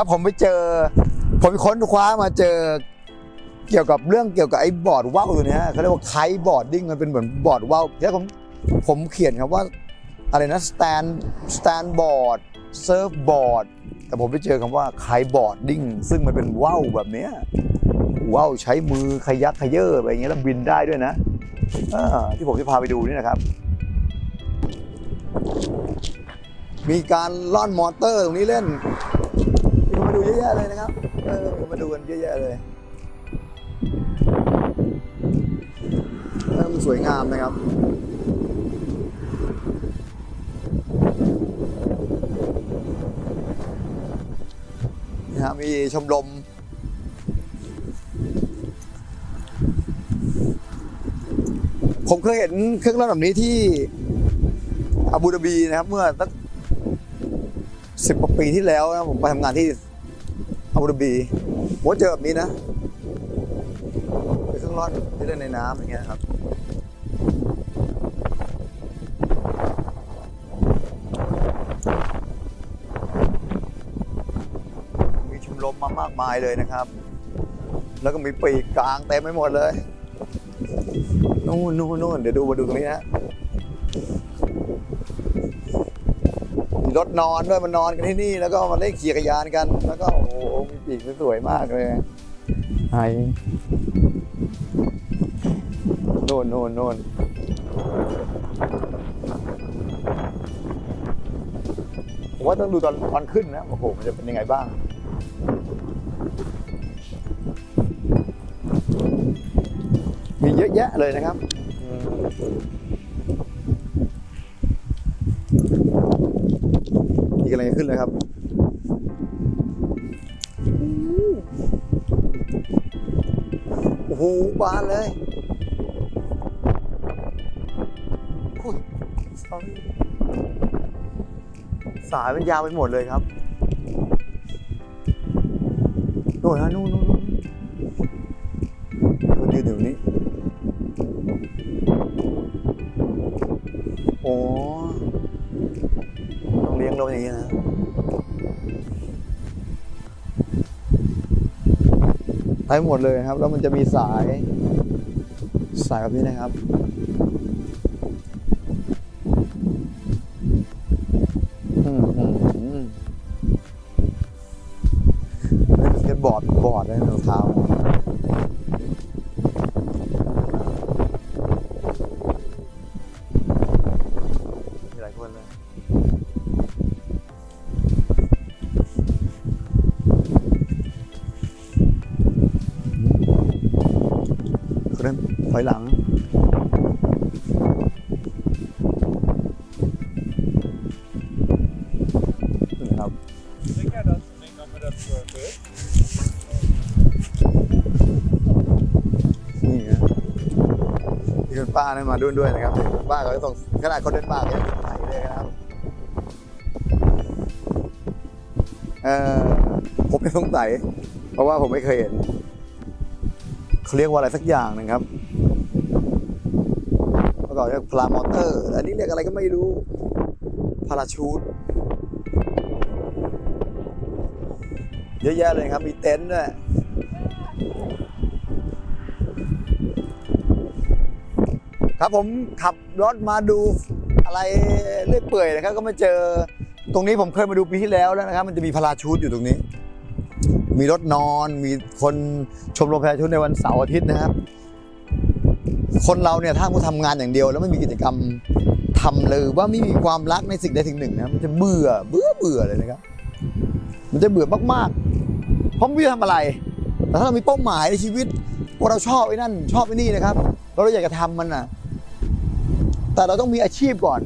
ครับผมไปเจอ ผมค้นคว้ามาเจอเกี่ยวกับเรื่องเกี่ยวกับไอ้บอร์ดว่าวตัวเนี้ยเขาเรียกว่าไคบอร์ดดิ้งมันเป็นเหมือนบอร์ดว่าวแล้วผมผมเขียนครับว่าอะไรนะสแตนสแตนบอร์ดเซิร์ฟบอร์ดแต่ผมไปเจอคำว่าไคบอร์ดดิ้งซึ่งมันเป็นว่าวแบบเนี้ยว่าวใช้มือขยักขยเยอไปอย่างเงี้ยแล้วบินได้ด้วยนะที่ผมจะพาไปดูนี่นะครับ มีการล่อนมอเตอร์ตรงนี้เล่น คนมาดูเยอะแยะเลยนะครับ เออมีคนมาดูกันเยอะแยะเลยเออมันสวยงามนะครับนี่ฮะมีชมรมผมเคยเห็นเครื่องเล่นแบบนี้ที่อาบูดาบีนะครับ เมื่อสักสิบกว่าปีที่แล้วนะผมไปทำงานที่ อาบูดาบีผมเจอแบบนี้นะเป็นเครื่องร่อนที่เล่นในน้ำอย่างเงี้ยครับมีชมรมมามากมายเลยนะครับ แล้วก็มีปีกกลางเต็มไปหมดเลย นู่นนู่นนู่นเดี๋ยวดูมาดูตรงนี้นะ รถนอนด้วยมันนอนกันที่นี่ แล้วก็มาเล่นขี่จักรยานกัน แล้วก็โอ้โหมีปีกสวยๆมากเลยไฮโน่นโน่นโน่นผมว่าต้องดูตอนตอนขึ้นนะโอ้โหมันจะเป็นยังไงบ้างมีเยอะแยะเลยนะครับ อืมนี่กำลังจะขึ้นเลยครับโอ้โหบานเลยอุ๊ย sorry สายมันยาวไปหมดเลยครับนู่นฮะนู่นนู่นนู่นมันยืนอยู่นี้ โอ้ ต้องเลี้ยงอย่างนี้นะไปหมดเลยครับ แล้วมันจะมีสายสายแบบนี้นะครับ อืมอืมอืมเล่นสเก็ตบอร์ดบอร์ดเลยรองเท้า อยหลัง นะครับ นี่นะมีคุณป้านั่นมาด้วยด้วยนะครับคุณป้าเขาส่งขนาดคนเดินมาร์กยังใส่เลยนะครับ เออผมไม่สงสัย เพราะว่าผมไม่เคยเห็น เขาเรียกว่าอะไรสักอย่างหนึงครับเมื่อก่อนเรียกพลามอเตอร์ อันนี้เรียกอะไรก็ไม่รู้พาราชูดเยอะแยะเลยครับ มีเต็นท์ด้วยครับผมขับรถมาดูอะไรเรื่อยเปื่อยนะครับ ก็มาเจอตรงนี้ผมเคยมาดูปีที่แล้วแล้วนะครับ มันจะมีพาราชูดอยู่ตรงนี้ มีรถนอน มีคนชมรมพาราชูดในวันเสาร์อาทิตย์นะครับ คนเราเนี่ยถ้ามัวทำงานอย่างเดียว แล้วไม่มีกิจกรรมทำเลยว่าไม่มีความรักในสิ่งใดสิ่งหนึ่งนะมันจะเบื่อเบื่อเบื่อเลยนะครับ มันจะเบื่อมากๆเพราะไม่รู้จะทำอะไร แต่ถ้าเรามีเป้าหมายในชีวิตว่าเราชอบไอ้นั่น ชอบไอ้นี่นะครับเราอยากจะทำมันนะแต่เราต้องมีอาชีพก่อน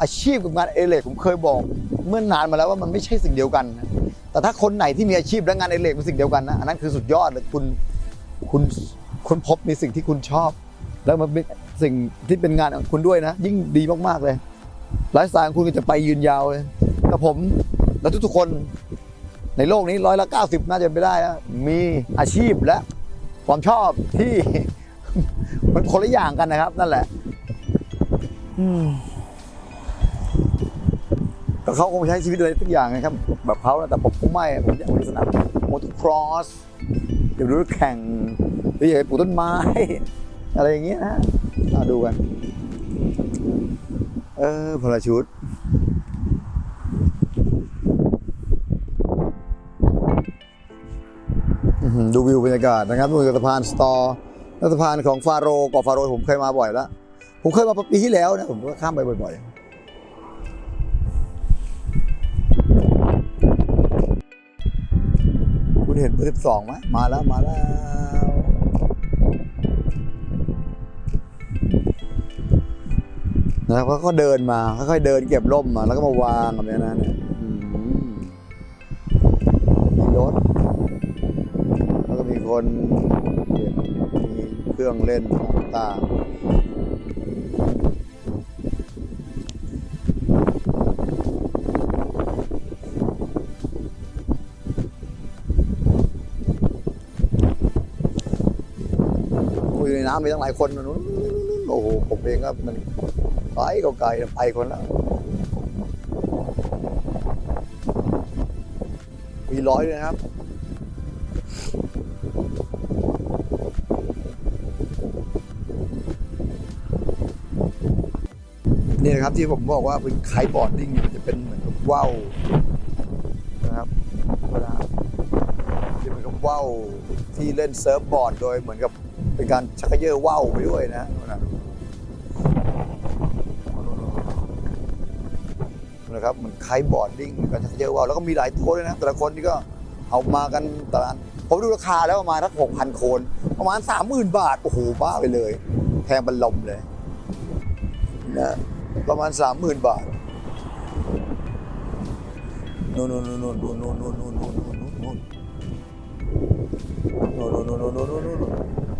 อาชีพกับงานเอเล็กผมเคยบอก เมื่อนานมาแล้วว่ามันไม่ใช่สิ่งเดียวกันนะ แต่ถ้าคนไหนที่มีอาชีพและงานเอเลกเป็นสิ่งเดียวกันนะอันนั้นคือสุดยอดเลยคุณคุณคุณพบในสิ่งที่คุณชอบ แล้วมันเป็นสิ่งที่เป็นงานของคุณด้วยนะ ยิ่งดีมากๆเลยไลฟ์สไตล์ของคุณก็จะไปยืนยาวเลยแต่ผมและทุกๆคนในโลกนี้ร้อยละเก้าสิบน่าจะเป็นไปได้นะมีอาชีพและความชอบที่ มันคนละอย่างกันนะครับ นั่นแหละ อืม ก็เขาคงใช้ชีวิตอะไรทุกอย่างนะครับ แบบเขานะแต่ผมคงไม่ผมอยากดูสนามโมโตครอสอยากดูรถแข่งหรืออยากไปปลูกต้นไม้ อะไรอย่างเงี้ยนะมาดูกันเออพลชุดดูวิวบรรยากาศนะครับนู่นสะพานสตอร์สะพานของฟาโรห์เกาะฟาโรผมเคยมาบ่อยแล้ว ผมเคยมาปีที่แล้วนะผมก็ข้ามไปบ่อยๆ คุณเห็นเบอร์สิบสองไหมมาแล้วมาแล้วนะครับเขาก็เดินมาค่อยๆเดินเก็บร่มมาแล้วก็มาวางแบบนี้นะเนี่ยมมีรถ แล้วก็มีคนเก็บมีเครื่องเล่นต่างๆ อยู่ในน้ำมีตั้งหลายคนนะนู้นโอ้โหผมเองก็มันไกลก็ไกลไปคนละมีร้อยเลยครับนี่นะครับที่ผมบอกว่าเป็นไคบอร์ดดิ้งมันจะเป็นเหมือนกับว่าวนะครับเวลาจะเหมือนกับว่าวที่เล่นเซิร์ฟบอร์ดโดยเหมือนกับ เป็นการชักเยอะว่าวไปด้วยนะนะนะครับเหมันไคท์บอร์ดดิ้งการชักเยอะว่าวแล้วก็มีหลายตัวเลยนะแต่ละคนนี่ก็เอามากันตละอันผมดูราคาแล้วประมาณสักหกพันโคน ประมาณสามหมื่นบาท โอ้โหบ้าไปเลยแพงบันลมเลยนะประมาณสามหมื่นบาทนู่นนู่นนู่นนู่นนู่นนู่นนู่นนู่นนู่นนู่นนู่นนู่นนู่นนู่นนู่นนู่น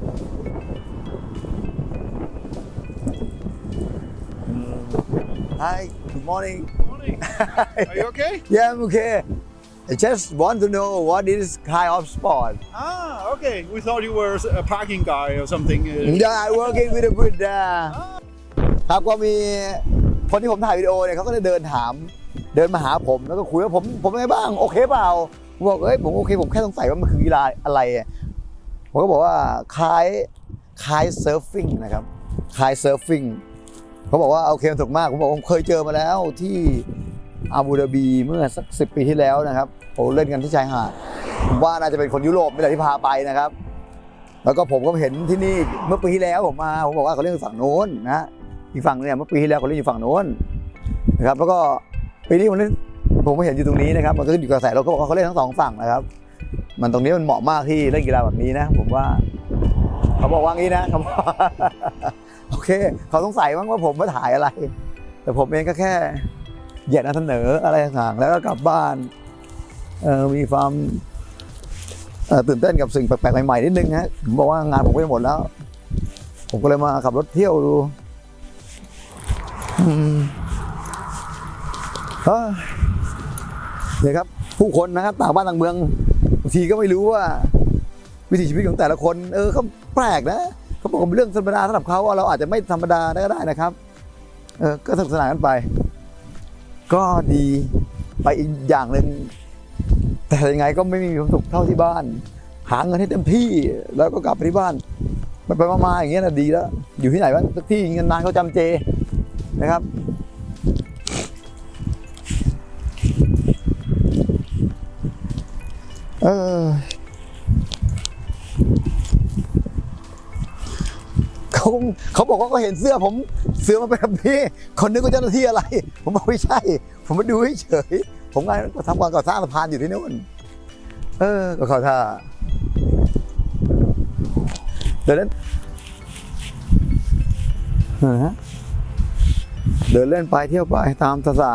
Hi, good morning. Morning. Are you okay? Yeah, I'm okay. I just want to know what is kind of sport. Ah, okay. We thought you were a parking guy or something. uh, Yeah, I working with a Buddha. ครับก็มีคนที่ผมถ่ายวิดีโอเนี่ยเขาก็เลยเดินถาม เดินมาหาผมแล้วก็คุยว่าผมผมเป็นไงบ้างโอเคเปล่าผมบอกเอ้ยผมโอเคผมแค่สงสัยว่ามันคือกีฬาอะไรอะ ผมก็บอกว่าคล้ายคล้ายเซิร์ฟฟิ้งนะครับคล้ายเซิร์ฟฟิ้งเขาบอกว่าโอเคมันถูกมากผมบอกผมเคยเจอมาแล้วที่อาบูดาบีเมื่อสักสิปีที่แล้วนะครับโอ้เล่นกันที่ชายหาดผมว่าน่าจะเป็นคนยุโรปนี่แหละที่พาไปนะครับ แล้วก็ผมก็เห็นที่นี่เมื่อปีที่แล้วผมมาผมบอกว่าเขาเล่นอยู่ฝั่งโน้นนะอีกฝั่งเนี่ยเมื่อปีที่แล้วเขาเล่นอยู่ฝั่งโน้นนะครับ แล้วก็ปีนี้ผมเล่นผมก็เห็นอยู่ตรงนี้นะครับ มันก็อยู่กระแสเราก็บอกว่าเขาเล่นทั้งสองฝั่งนะครับ มันตรงนี้มันเหมาะมากที่เล่นกีฬาแบบนี้นะ ผมว่า เขาบอกว่างี้นะเขาบอกโอเค เขาสงสัยมั้งว่าผมมาถ่ายอะไร แต่ผมเองก็แค่เหยียดนำเสนออะไรต่างๆแล้วก็กลับบ้านเออมีความตื่นเต้นกับสิ่งแปลกๆใหม่ๆนิดนึงฮะผมบอกว่างานผมก็จะหมดแล้ว ผมก็เลยมาขับรถเที่ยวดูเอ้อเนี่ยครับ ผู้คนนะครับต่างบ้านต่างเมือง บางทีก็ไม่รู้ว่า วิถีชีวิตของแต่ละคน เออเขาแปลกนะเขาบอกว่าเป็นเรื่องธรรมดาสำหรับเขาเราอาจจะไม่ธรรมดาก็ได้นะครับเออก็สนุกสนานกันไป ก็ดีไปอีกอย่างหนึ่งแต่ยังไงก็ไม่มีความสุขเท่าที่บ้าน หาเงินให้เต็มที่แล้วก็กลับไปที่บ้านไปไปมาๆอย่างเงี้ยนะดีแล้ว อยู่ที่ไหนวะสักที่เงินนานเขาจำเจนะครับ เออเขาเขาบอกว่าเขาเห็นเสื้อผมเสื้อมันเป็นแบบนี้คนนึกว่าเจ้าหน้าที่อะไร ผมบอกไม่ใช่ ผมมาดูเฉยผมงานทำการก่อสร้างสะพานอยู่ที่นู่นเออ ก็เขาท่าเดินเล่นเดินเล่นไปเที่ยวไปตามภาษา